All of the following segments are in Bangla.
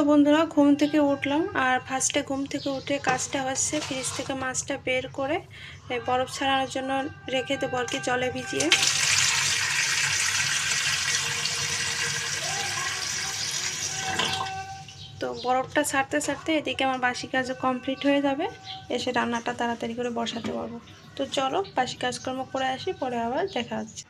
তো বন্ধুরা, ঘুম থেকে উঠলাম আর ফার্স্টে ঘুম থেকে উঠে কাজটা হচ্ছে ফ্রিজ থেকে মাছটা বের করে বরফ ছাড়ানোর জন্য রেখে দেবো আর কি জলে ভিজিয়ে। তো বরফটা ছাড়তে ছাড়তে এদিকে আমার বাসি কাজও কমপ্লিট হয়ে যাবে। এসে রান্নাটা তাড়াতাড়ি করে বসাতে পারব। তো চলো বাসি কাজকর্ম করে আসি, পরে আবার দেখা হচ্ছে।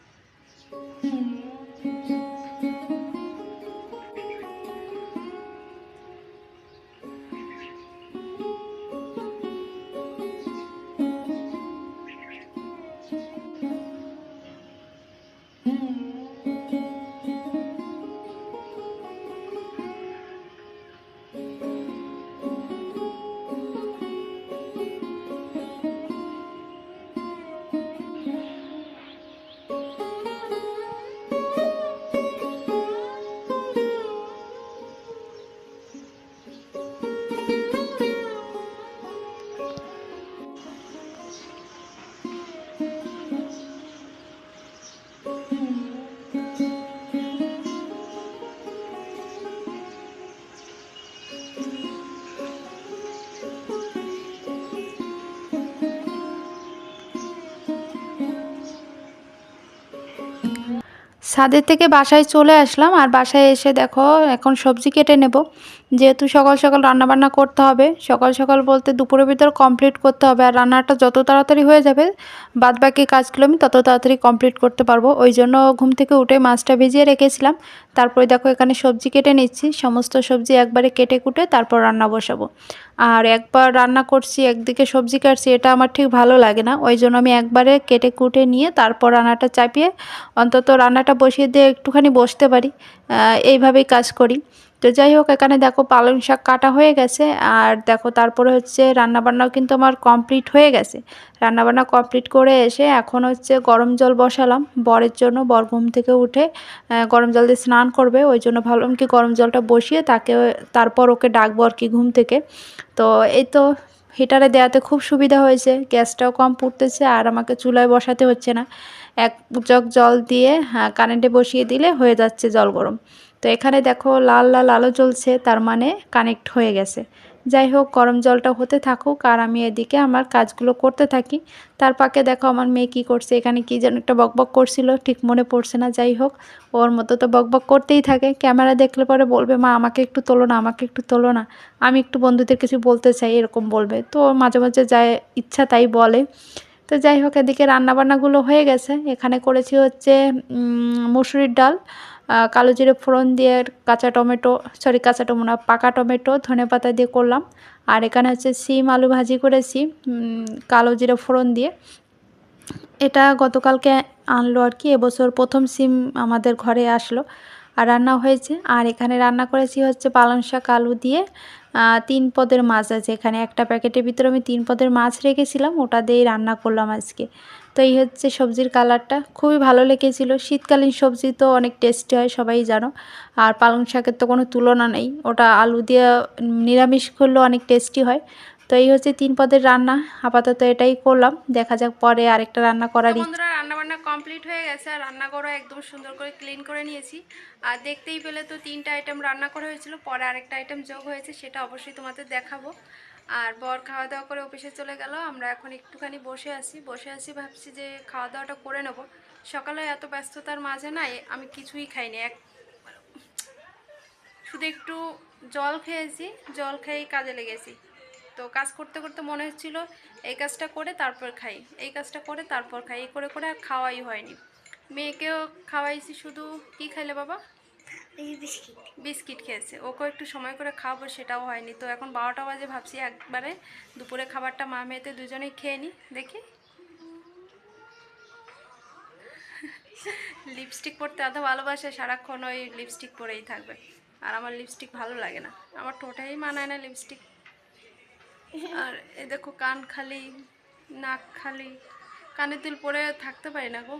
ছাদের থেকে বাসায় চলে আসলাম আর বাসায় এসে দেখো এখন সবজি কেটে নেব। যেহেতু সকাল সকাল রান্নাবান্না করতে হবে, সকাল সকাল বলতে দুপুরের ভিতর কমপ্লিট করতে হবে। আর রান্নাটা যত তাড়াতাড়ি হয়ে যাবে বাদ বাকি কাজগুলো আমি তত তাড়াতাড়ি কমপ্লিট করতে পারব। ওই জন্য ঘুম থেকে উঠে মাছটা ভিজিয়ে রেখেছিলাম। তারপরে দেখো এখানে সবজি কেটে নিচ্ছি। সমস্ত সবজি একবারে কেটে কুটে তারপর রান্না বসাবো। আর একবার রান্না করছি, একদিকে সবজি কাটছি, এটা আমার ঠিক ভালো লাগে না। ওই জন্য আমি একবারে কেটে কুটে নিয়ে তারপর রান্নাটা চাপিয়ে অন্তত রান্নাটা বসিয়ে দিয়ে একটুখানি বসতে পারি। এইভাবেই কাজ করি। তো যাই হোক, এখানে দেখো পালং শাক কাটা হয়ে গেছে। আর দেখো তারপরে হচ্ছে রান্নাবান্নাও কিন্তু আমার কমপ্লিট হয়ে গেছে। রান্নাবান্না কমপ্লিট করে এসে এখন হচ্ছে গরম জল বসালাম। বরের জন্য বর ঘুম থেকে উঠে গরম জল দিয়ে স্নান করবে। ওই জন্য ভাবলাম কি গরম জলটা বসিয়ে তাকে তারপর ওকে ডাকবো আর কি ঘুম থেকে। তো এই তো হিটারে দেওয়াতে খুব সুবিধা হয়েছে। গ্যাসটাও কম পুড়তেছে আর আমাকে চুলায় বসাতে হচ্ছে না। এক জগ জল দিয়ে হ্যাঁ কারেন্টে বসিয়ে দিলে হয়ে যাচ্ছে জল গরম। তো এখানে দেখো লাল লাল আলো জ্বলছে, তার মানে কানেক্ট হয়ে গেছে। যাই হোক, গরম জলটা হতে থাকুক আর আমি এদিকে আমার কাজগুলো করতে থাকি। তার পাকে দেখো আমার মেয়ে কী করছে, এখানে কী যেন একটা বকবক করছিল, ঠিক মনে পড়ছে না, যাই হোক। ওর মতো তো বকবক করতেই থাকে। ক্যামেরা দেখলে পরে বলবে, মা, আমাকে একটু তোলো না, আমাকে একটু তোলো না। আমি একটু বন্ধুদের কিছু বলতে চাই, এরকম বলবে। তো মাঝে মাঝে যায় ইচ্ছা তাই বলে। তো যাই হোক, এদিকে রান্নাবান্নাগুলো হয়ে গেছে। এখানে করেছি হচ্ছে মুসুরির ডাল। কালো জিরে ফোড়ন দিয়ে কাঁচা টমেটো সরি কাঁচা টমেটো না, পাকা টমেটো ধনে পাতা দিয়ে করলাম। আর এখানে হচ্ছে সিম আলু ভাজি করেছি কালো জিরে ফোড়ন দিয়ে। এটা গতকালকে আনলো আর কি, এবছর প্রথম সিম আমাদের ঘরে আসলো। আর রান্না হয়েছে। আর এখানে রান্না করেছি হচ্ছে পালং শাক, আলু দিয়ে তিন পদের মাছ আছে। এখানে একটা প্যাকেটের ভিতরে আমি তিন পদের মাছ রেখেছিলাম, ওটা দিয়েই রান্না করলাম আজকে। তো এই হচ্ছে সবজির কালারটা। খুবই ভালো লেগেছিলো। শীতকালীন সবজি তো অনেক টেস্টি হয়, সবাই জানো। আর পালং শাকের তো কোনো তুলনা নেই। ওটা আলু দিয়ে নিরামিষ করলেও অনেক টেস্টি হয়। তো এই হচ্ছে তিন পদের রান্না। আপাতত এটাই করলাম। দেখা যাক পরে আরেকটা রান্না করার বন্ধুরা রান্না বান্না কমপ্লিট হয়ে গেছে। আর রান্নাঘরও একদম সুন্দর করে ক্লিন করে নিয়েছি। আর দেখতেই পেলে তো তিনটা আইটেম রান্না করা হয়েছিল। পরে আরেকটা আইটেম যোগ হয়েছে সেটা অবশ্যই তোমাদের দেখাবো। আর বর খাওয়া দাওয়া করে অফিসে চলে গেল। আমরা এখন একটুখানি বসে আছি। বসে আছি ভাবছি যে খাওয়া দাওয়াটা করে নেব। সকালে এত ব্যস্ততার মাঝে না আমি কিছুই খাইনি। এক শুধু একটু জল খেয়েছি। জল খেয়েই কাজে লেগেছি। তো কাজ করতে করতে মনে হচ্ছিল এই কাজটা করে তারপর খাই এই কাজটা করে তারপর খাই এই করে করে আর খাওয়াই হয়নি। মেয়েকেও খাওয়াইছি শুধু কি খাইলে বাবা? বিস্কিট। বিস্কিট খেয়েছে ওকেও একটু সময় করে খাওয়াবো সেটাও হয়নি। তো এখন বারোটা বাজে ভাবছি একবারে দুপুরে খাবারটা মা মেয়েতে দুজনেই খেয়ে নিই দেখি। লিপস্টিক পরতে এত ভালোবাসে সারাক্ষণ ওই লিপস্টিক পরেই থাকবে। আর আমার লিপস্টিক ভালো লাগে না। আমার টোটাই মানায় না লিপস্টিক। আর এ দেখো কান খালি নাক খালি। কানের দুল পরে থাকতে পারি না গো।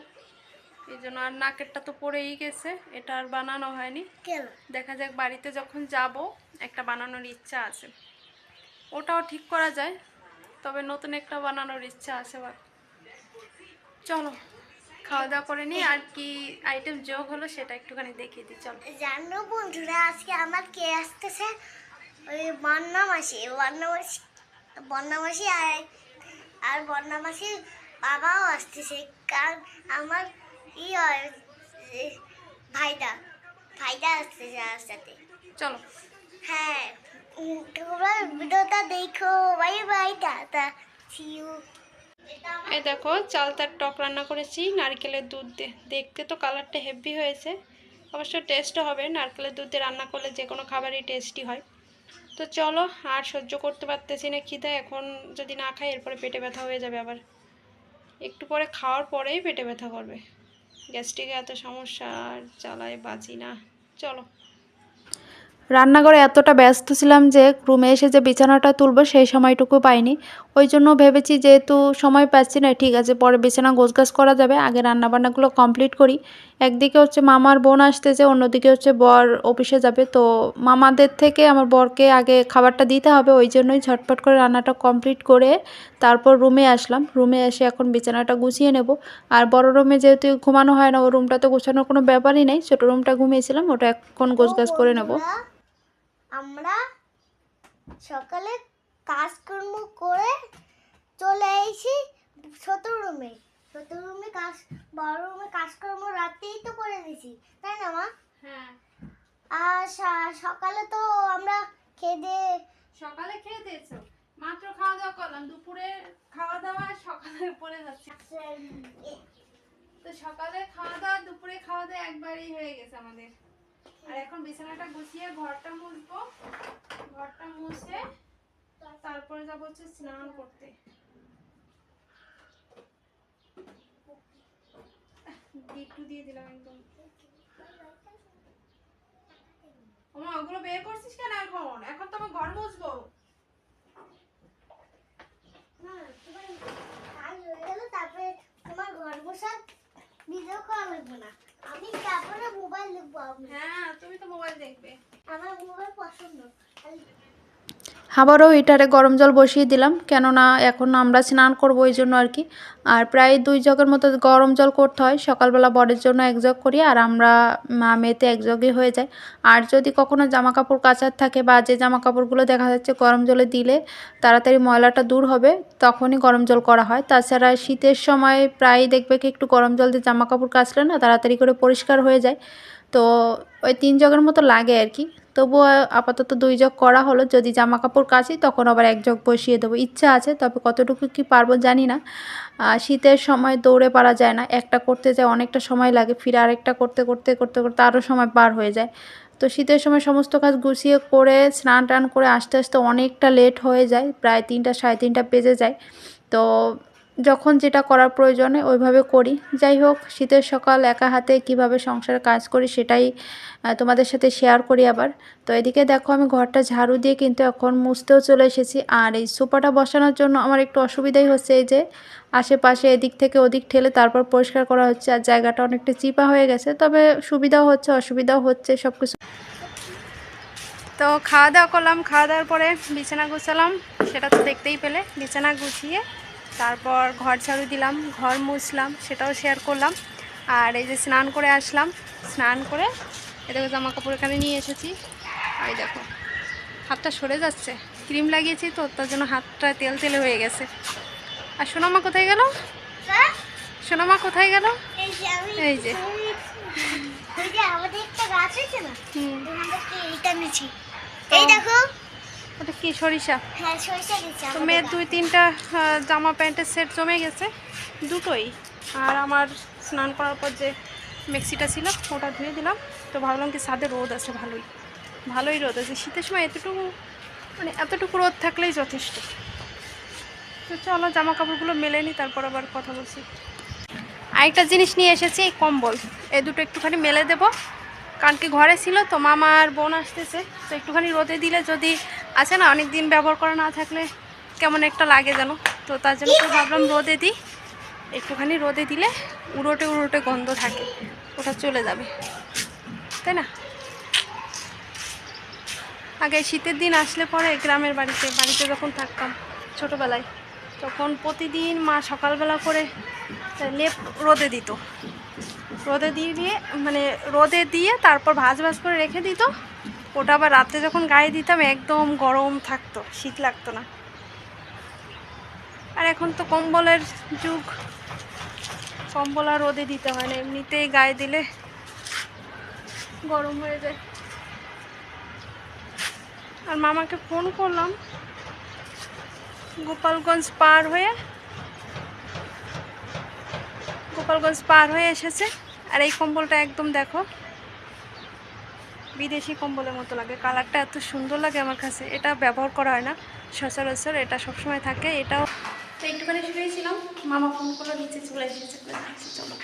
এই জন্য আর নাকেরটা তো পড়েই গেছে এটা আর বানানো হয়নি। কেন? দেখা যাক বাড়িতে যখন যাব একটা বানানোর ইচ্ছা আছে। ওটাও ঠিক করা যায় তবে নতুন একটা বানানোর ইচ্ছা আছে বা চলো খাওয়া দাওয়া করে নিই আর কি আইটেম যোগ হলো সেটা একটুখানি দেখিয়ে দিই চলো। জানো বন্ধুরা আজকে আমার কে আসতেছে? ওই বন্যা মাসি বন্যা মাসি বন্যা মাসি আর আর বন্যা মাসির বাবাও আসতেছে কারণ আমার ই হয় ভাইটা ভাইটা আসতেছে আমার সাথে। চলো। হ্যাঁ তোমরা ভিডিওটা দেখো বাই বাই টাটা সিউ এই দেখো চালতার টক রান্না করেছি নারকেলের দুধ দিয়ে দেখতে তো কালারটা হেভি হয়েছে। অবশ্য টেস্টও হবে নারকেলের দুধ দিয়ে রান্না করলে যে কোনো খাবারই টেস্টি হয়। তো চলো, আর সহ্য করতে পারতেছি না, খিদে। এখন যদি না খাই, এরপরে পেটে ব্যথা হয়ে যাবে আবার। একটু পরে খাওয়ার পরেই পেটে ব্যথা করবে। গ্যাস্ট্রিকে এত সমস্যা, আর চালায় বাঁচি না। চলো। রান্নাঘরে এতটা ব্যস্ত ছিলাম যে রুমে এসে যে বিছানাটা তুলবো সেই সময়টুকু পাইনি। ওই জন্য ভেবেছি যেহেতু সময় পাচ্ছি না, ঠিক আছে, পরে বিছানা গোছগাছ করা যাবে, আগে রান্নাবান্নাগুলো কমপ্লিট করি। একদিকে হচ্ছে মামার বোন আসতেছে, অন্যদিকে হচ্ছে বর অফিসে যাবে। তো মামাদের থেকে আমার বরকে আগে খাবারটা দিতে হবে, ওই জন্যই ঝটপট করে রান্নাটা কমপ্লিট করে তারপর রুমে আসলাম। রুমে এসে এখন বিছানাটা গুছিয়ে নেব। আর বড় রুমে যেহেতু ঘুমানো হয় না, ওই রুমটা তো গোছানোর কোনো ব্যাপারই নেই, ছোটো রুমটা ঘুমিয়েছিলাম, ওটা এখন গোছগাছ করে নেব। আমরা সকালে কাজকর্ম করে চলে এসেছি ছোট রুমে। ছোট রুমে কাজ বড় রুমে কাজকর্ম রাতেই তো করে দিয়েছি তাই না মা? হ্যাঁ। আর সকালে তো আমরা খেয়ে সকালে খেয়ে দিয়েছ? মাত্র খাওয়া দাওয়া করলাম দুপুরে খাওয়া দাওয়া সকালে পরে যাচ্ছে। তো সকালে খাওয়া দাওয়া দুপুরে খাওয়া দাওয়া একবারই হয়ে গেছে আমাদের। আর এখন বিছানাটা গুছিয়ে ঘরটা মুছবো। ঘরটা মুছে তারপরে যাব হচ্ছে স্নান করতে। একটু দিয়ে দিলাম একদম। ওগুলো বের করছিস কেন এখন? এখন তো আমার ঘর মুছবো। তারপরে তোমার ঘর বসার ভিডিও করা লাগবে না। আমি তারপরে মোবাইল দেখব? হ্যাঁ তুমি তো মোবাইল দেখবে। আমার মোবাইল পছন্দ। আবারও হিটারে গরম জল বসিয়ে দিলাম, কেননা এখন আমরা স্নান করব ওই জন্য আর কি। আর প্রায় দুই জগের মতো গরম জল করতে হয়, সকালবেলা বরের জন্য এক জগ করি, আর আমরা মেয়েতে এক জগই হয়ে যায়। আর যদি কখনো জামা কাপড় কাচার থাকে বা যে জামা কাপড়গুলো দেখা যাচ্ছে গরম জলে দিলে তাড়াতাড়ি ময়লাটা দূর হবে, তখনই গরম জল করা হয়। তাছাড়া শীতের সময় প্রায় দেখবে কি একটু গরম জল দিয়ে জামা কাপড় কাচলে না তাড়াতাড়ি করে পরিষ্কার হয়ে যায়। তো ওই তিন জগের মতো লাগে আর কি। তবুও আপাতত দুই জগ করা হলো। যদি জামা কাপড় কাচি, তখন আবার এক জগ বসিয়ে দেবো। ইচ্ছা আছে, তবে কতটুকু কি পারব জানি না। শীতের সময় দৌড়ে পারা যায় না। একটা করতে যায়, অনেকটা সময় লাগে। ফিরে আরেকটা করতে করতে করতে করতে আরও সময় পার হয়ে যায়। তো শীতের সময় সমস্ত কাজ গুছিয়ে করে স্নান টান করে আস্তে আস্তে অনেকটা লেট হয়ে যায়। প্রায় তিনটা, সাড়ে তিনটা বেজে যায়। তো যখন যেটা করার প্রয়োজনে ওইভাবে করি। যাই হোক, শীতের সকাল, একা হাতে কীভাবে সংসারে কাজ করি সেটাই তোমাদের সাথে শেয়ার করি আবার। তো এদিকে দেখো, আমি ঘরটা ঝাড়ু দিয়ে কিন্তু এখন মুছতেও চলে এসেছি। আর এই সোফাটা বসানোর জন্য আমার একটু অসুবিধাই হচ্ছে এই যে, আশেপাশে এদিক থেকে ওদিক ঠেলে তারপর পরিষ্কার করা হচ্ছে আর জায়গাটা অনেকটা চিপা হয়ে গেছে। তবে সুবিধাও হচ্ছে, অসুবিধাও হচ্ছে সব কিছু তো খাওয়া দাওয়া করলাম, খাওয়া দাওয়ার পরে বিছানা গুছালাম। সেটা তো দেখতেই পেলে। বিছানা গুছিয়ে তারপর ঘর ঝাড়ু দিলাম ঘর মুছলাম সেটাও শেয়ার করলাম। আর এই যে স্নান করে আসলাম স্নান করে এদিকে জামা কাপড় এখানে নিয়ে এসেছি। এই দেখো হাতটা সরে যাচ্ছে ক্রিম লাগিয়েছি তো তার জন্য হাতটা তেল তেলে হয়ে গেছে। আর সোনামা কোথায় গেল? হ্যাঁ? সোনামা কোথায় গেল? এই যে হুম। এই দেখো ওটা কি সরিষা? হ্যাঁ তো মেয়ের দুই তিনটা জামা প্যান্টের সেট জমে গেছে দুটোই। আর আমার স্নান করার পর যে মেক্সিটা ছিল ওটা ধুয়ে দিলাম। তো ভাবলাম কি ছাদে রোদ আছে ভালোই। ভালোই রোদ আছে। শীতের সময় এতটুকু মানে এতটুকু রোদ থাকলেই যথেষ্ট। তো চলো জামা কাপড়গুলো মেলে নিই তারপর আবার কথা বলছি। আরেকটা জিনিস নিয়ে এসেছি এই কম্বল। এই দুটো একটুখানি মেলে দেবো। কারণ কি ঘরে ছিল তো মামা আর বোন আসতেছে তো একটুখানি রোদে দিলে যদি আছে না অনেক দিন ব্যবহার করা না থাকলে কেমন একটা লাগে যেন। তো তার জন্য তো ভাবলাম রোদে দিই। একটুখানি রোদে দিলে উড়োটে উড়োটে গন্ধ থাকে, ওটা চলে যাবে। তাই না? আগে শীতের দিন আসলে পরে গ্রামের বাড়িতে বাড়িতে যখন থাকতাম ছোটোবেলায়, তখন প্রতিদিন মা সকালবেলা করে লেপ রোদে দিত। রোদে দিয়ে দিয়ে মানে রোদে দিয়ে তারপর ভাজ ভাজ করে রেখে দিত। ওটা আবার রাতে যখন গায়ে দিতাম, একদম গরম থাকতো, শীত লাগতো না। আর এখন তো কম্বলের যুগ। কম্বল আর রোদে দিতে হয় না, এমনিতেই গায়ে দিলে গরম হয়ে যায়। আর মামাকে ফোন করলাম, গোপালগঞ্জ পার হয়ে, গোপালগঞ্জ পার হয়ে এসেছে। আর এই কম্বলটা একদম দেখো বিদেশি কম্বলের মতো লাগে। কালারটা এত সুন্দর লাগে আমার কাছে। এটা ব্যবহার করা হয় না। সচরাচর এটা সবসময় থাকে। এটাও তো একটুখানি শুয়েছিলাম মামা ফোন করল নিচে চলে এসেছে। চলো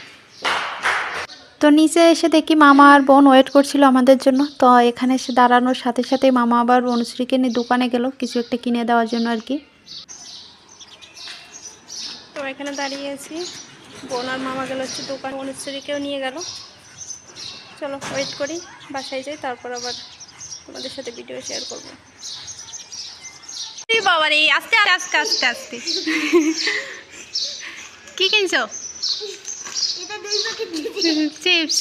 তো নিচে এসে দেখি মামা আর বোন ওয়েট করছিল আমাদের জন্য। তো এখানে এসে দাঁড়ানোর সাথে সাথে মামা আবার অনুশ্রীকে নিয়ে দোকানে গেল কিছু একটা কিনে দেওয়ার জন্য আর কি। তো এখানে দাঁড়িয়ে আছি। বোন আর মামা গেল হচ্ছে দোকান। অনুশ্রীকেও নিয়ে গেল। চলো ওয়েট করি বাসায় যাই তারপর আবার তোমাদের সাথে ভিডিও শেয়ার করব। বাবা রে আস্তে আস্তে আস্তে আস্তে কি কিনছো? চিপস।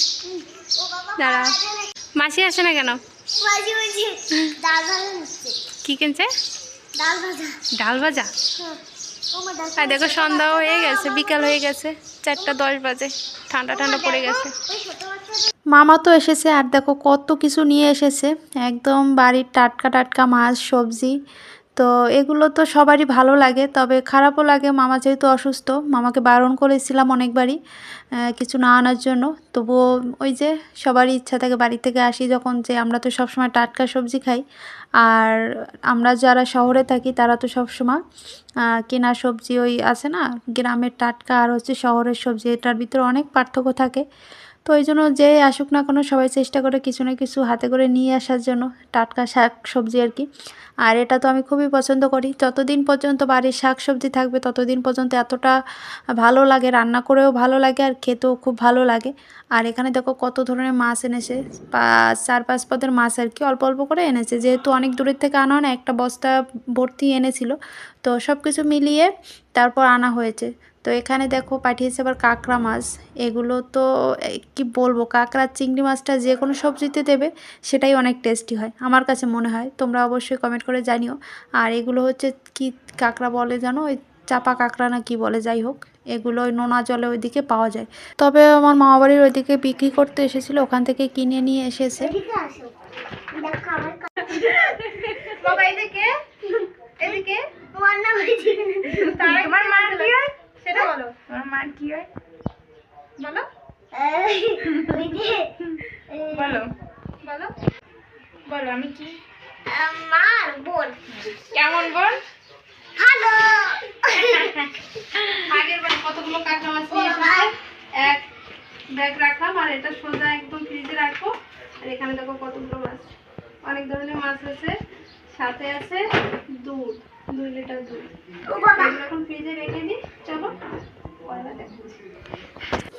ও দাঁড়া। মাসি আসে না কেন? কি কিনছে? ডাল ভাজা। ডাল ভাজা? হ্যাঁ। আর দেখো সন্ধ্যা হয়ে গেছে, বিকাল হয়ে গেছে, চারটা দশ বাজে, ঠান্ডা ঠান্ডা পড়ে গেছে। মামা তো এসেছে, আর দেখো কত কিছু নিয়ে এসেছে, একদম বাড়ির টাটকা টাটকা মাছ, সবজি তো এগুলো তো সবারই ভালো লাগে, তবে খারাপও লাগে। মামা যেহেতু অসুস্থ, মামাকে বারণ করেছিলাম অনেকবারই কিছু না আনার জন্য। তবুও ওই যে সবারই ইচ্ছা থাকে বাড়ি থেকে আসি যখন যে আমরা তো সবসময় টাটকা সবজি খাই। আর আমরা যারা শহরে থাকি তারা তো সবসময় কেনা সবজি ওই আছে না, গ্রামের টাটকা আর হচ্ছে শহরের সবজি, এটার ভিতরে অনেক পার্থক্য থাকে। তো ওই জন্য যে আসুক না কোনো সবাই চেষ্টা করে কিছু না কিছু হাতে করে নিয়ে আসার জন্য টাটকা শাক সবজি আর কি। আর এটা তো আমি খুবই পছন্দ করি। যতদিন পর্যন্ত বাড়ির শাক সবজি থাকবে ততদিন পর্যন্ত এতটা ভালো লাগে, রান্না করেও ভালো লাগে আর খেতেও খুব ভালো লাগে। আর এখানে দেখো কত ধরনের মাছ এনেছে পাঁচ চার পাঁচ পদের মাছ আর কি অল্প অল্প করে এনেছে। যেহেতু অনেক দূরের থেকে আনা হয় না, একটা বস্তা ভর্তি এনেছিল। তো সব কিছু মিলিয়ে তারপর আনা হয়েছে। তো এখানে দেখো পাঠিয়েছে আবার কাঁকড়া মাছ। এগুলো তো কি বলব কাঁকড়া চিংড়ি মাছটা যে কোনো সবজিতে দেবে সেটাই অনেক টেস্টি হয়। আমার কাছে মনে হয় তোমরা অবশ্যই কমেন্ট করে জানিও। আর এগুলো হচ্ছে কি কাঁকড়া বলে জানো? ওই চাপা কাঁকড়া না কি বলে যাই হোক। এগুলো ওই নোনা জলে ওইদিকে পাওয়া যায়। তবে আমার মামা বাড়ির ওইদিকে বিক্রি করতে এসেছিল ওখান থেকে কিনে নিয়ে এসেছে। এদিকে এদিকে? তোমার কি হয়? সেটা বলো। তোমার মার কি হয়? বলো। বলো। বলো। বলো আমি কি? মার বোন। কেমন বল হ্যালো আগের বার কতগুলো কাঁকড়া মাছ নিয়ে এসেছে? এক ব্যাগ রাখলাম আর এটা সোজা একদম ফ্রিজে রাখব। আর এখানে দেখো কতগুলো মাছ। অনেক ধরনের মাছ আছে সাথে আছে দুধ। দুই লিটার দুধ। ও বাবা। এগুলো এখন ফ্রিজে রেখে দিই। চলো।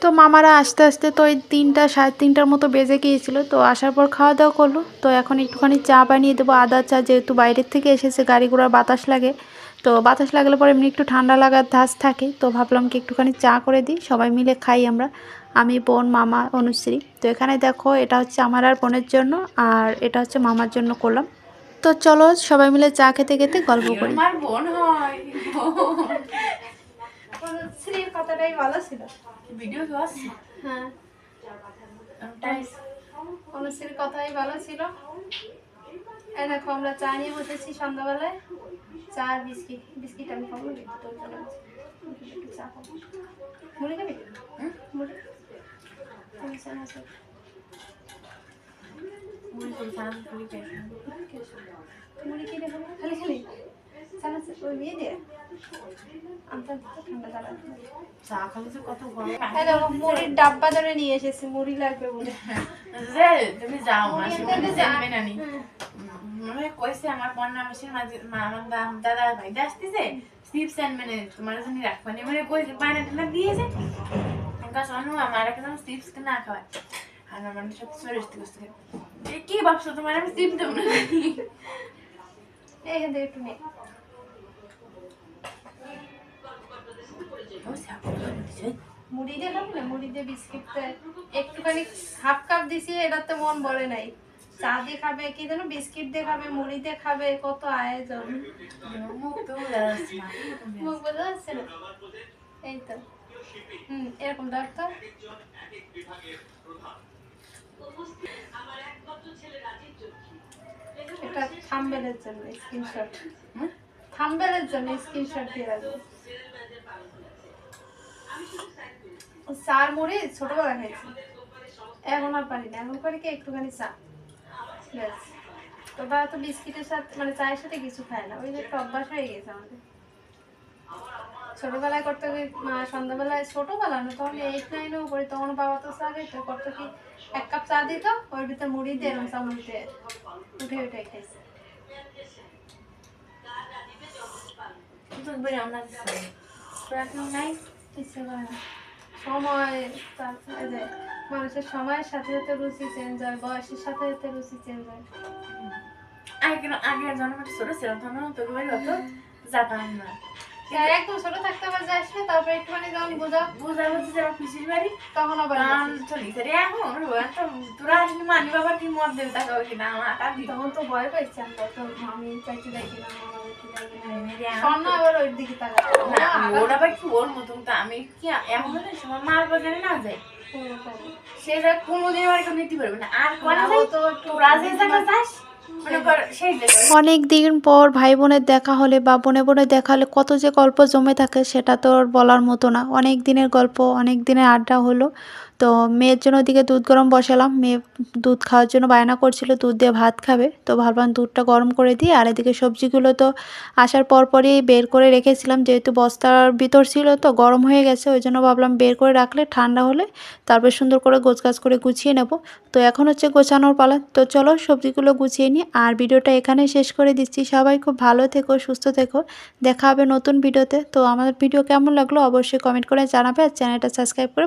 তো মামারা আস্তে আস্তে তো ওই তিনটা সাড়ে তিনটার মতো বেজে গিয়েছিল তো আসার পর খাওয়া দাওয়া করল। তো এখন একটুখানি চা বানিয়ে দেবো আদা চা যেহেতু বাইরের থেকে এসেছে গাড়ি ঘোড়ার বাতাস লাগে। তো বাতাস লাগলে পরে এমনি একটু ঠান্ডা লাগার ধাস থাকে। তো ভাবলাম কি একটুখানি চা করে দিই সবাই মিলে খাই আমরা। আমি বোন মামা অনুশ্রী। তো এখানে দেখো এটা হচ্ছে আমার আর বোনের জন্য আর এটা হচ্ছে মামার জন্য করলাম। তো চলো সবাই মিলে চা খেতে খেতে গল্প করি। আমার বোন হয়। শ্রীর কথাটাই ভালো ছিল। ভিডিও হ্যাঁ। অনুশ্রীর কথাই ভালো ছিল। এই দেখো আমরা চা নিয়ে বসেছি সন্ধ্যাবেলায়। চা আর বিস্কিট বিস্কিট আমি খাব চা খাব। মুড়ি খাবি? মুড়ি? মুড়ি তো সান করি কে মুড়ি কিনে খাব খালি খালি। চা ওই দেখো মুড়ির ডাব্বা ধরে নিয়ে এসেছি মুড়ি লাগবে বলে। তুমি যাও মুড়ি। মানে কইছে আমার বন্যা মাসির মাঝে মা- আমার দা- দাদা ভাই আসতেছে চিপস এন্ড মানে তোমার জন্য রাখবানি মানে কইছে বায়না টানা দিয়েছে। অনু আমার একটা চিপস না খাওয়ায়। সব সরিষ্ঠ করছে এ কি ভাবছ তোমার? আমি চিপস দেবো না। এইখান থেকে একটু নে মুড়ি দিয়ে খাবি না? মুড়ি দিয়ে বিস্কিট একটুখানি হাফ কাপ দিছি এটাতে মন বলে নাই। চা দিয়ে খাবে কি যেন বিস্কিট দিয়ে খাবে মুড়ি দিয়ে খাবে কত আয়োজন। মুখ বোঝা যাচ্ছে না? এই তো। হুম এরকম তো। এটা থাম্বেলের জন্য স্ক্রিনশট। জন্য স্ক্রিনশট দিয়ে ছোটবেলা খাইছি। এখন আর পারি না, এখন পারি কি একটুখানি চা? তো বা তো বিস্কিটের সাথে মানে চায়ের সাথে কিছু খায় না। ওই যে একটা অভ্যাস হয়ে গেছে আমাদের। ছোটবেলায় করতে কি মা সন্ধ্যাবেলায় ছোটবেলা না তখন এইট নাইনেও পড়ি তখন বাবা তো চা খেতো করতো কি এক কাপ চা দিত ওর ভিতরে মুড়ি দিয়ে এরকম চামচে উঠে উঠে খাইছে। কিন্তু বলে আমরা তো এখন নাই? ইচ্ছে করে না। সময় মানুষের সময়ের সাথে সাথে রুচি চেঞ্জ হয় বয়সের সাথে সাথে রুচি চেঞ্জ হয়। আগে আগে যখন ছোট ছিলাম তখন বাড়ি অত যেতাম না। একদম ছোট থাকতে আবার যাস না তারপরে একটুখানি যখন বোঝা বুঝা হচ্ছে যে আমার পিসির বাড়ি তখন আবার গান গেছিস। এখন তোরা আসলে মানি বাবা কি মত দেবে তাকে কিনা আমার তখন তো ভয় পাইছি তো মামি চাইতে যাই কিনা মামা চাইতে যাই কিনা রে, স্বর্ণ আবার ওই দিকে তাকাতো ওর আবার কি ওর মতন তো আমি কি এমন সময় মার বাজারে না যায়? সে যা কোনোদিন আর নিতে পারবে না। আর কোন তো তোরা যে জায়গা যাস? মনে অনেক দিন পর ভাই বোনের দেখা হলে বা বোনে বোনের দেখা হলে কত যে গল্প জমে থাকে সেটা তো বলার মতো না। অনেক দিনের গল্প, অনেক দিনের আড্ডা হলো। তো মেয়ের জন্য ওদিকে দুধ গরম বসালাম। মেয়ে দুধ খাওয়ার জন্য বায়না করছিল, দুধ দিয়ে ভাত খাবে। তো ভাবলাম দুধটা গরম করে দিই। আর এদিকে সবজিগুলো তো আসার পর পরই বের করে রেখেছিলাম। যেহেতু বস্তার ভিতর ছিল তো গরম হয়ে গেছে, ওই জন্য ভাবলাম বের করে রাখলে ঠান্ডা হলে তারপর সুন্দর করে গোছগাছ করে গুছিয়ে নেব। তো এখন হচ্ছে গোছানোর পালা। তো চলো সবজিগুলো গুছিয়ে নিই আর ভিডিওটা এখানে শেষ করে দিচ্ছি। সবাই খুব ভালো থেকো, সুস্থ থেকো। দেখা হবে নতুন ভিডিওতে। তো আমাদের ভিডিও কেমন লাগল অবশ্যই কমেন্ট করে জানাবে আর চ্যানেলটা সাবস্ক্রাইব করে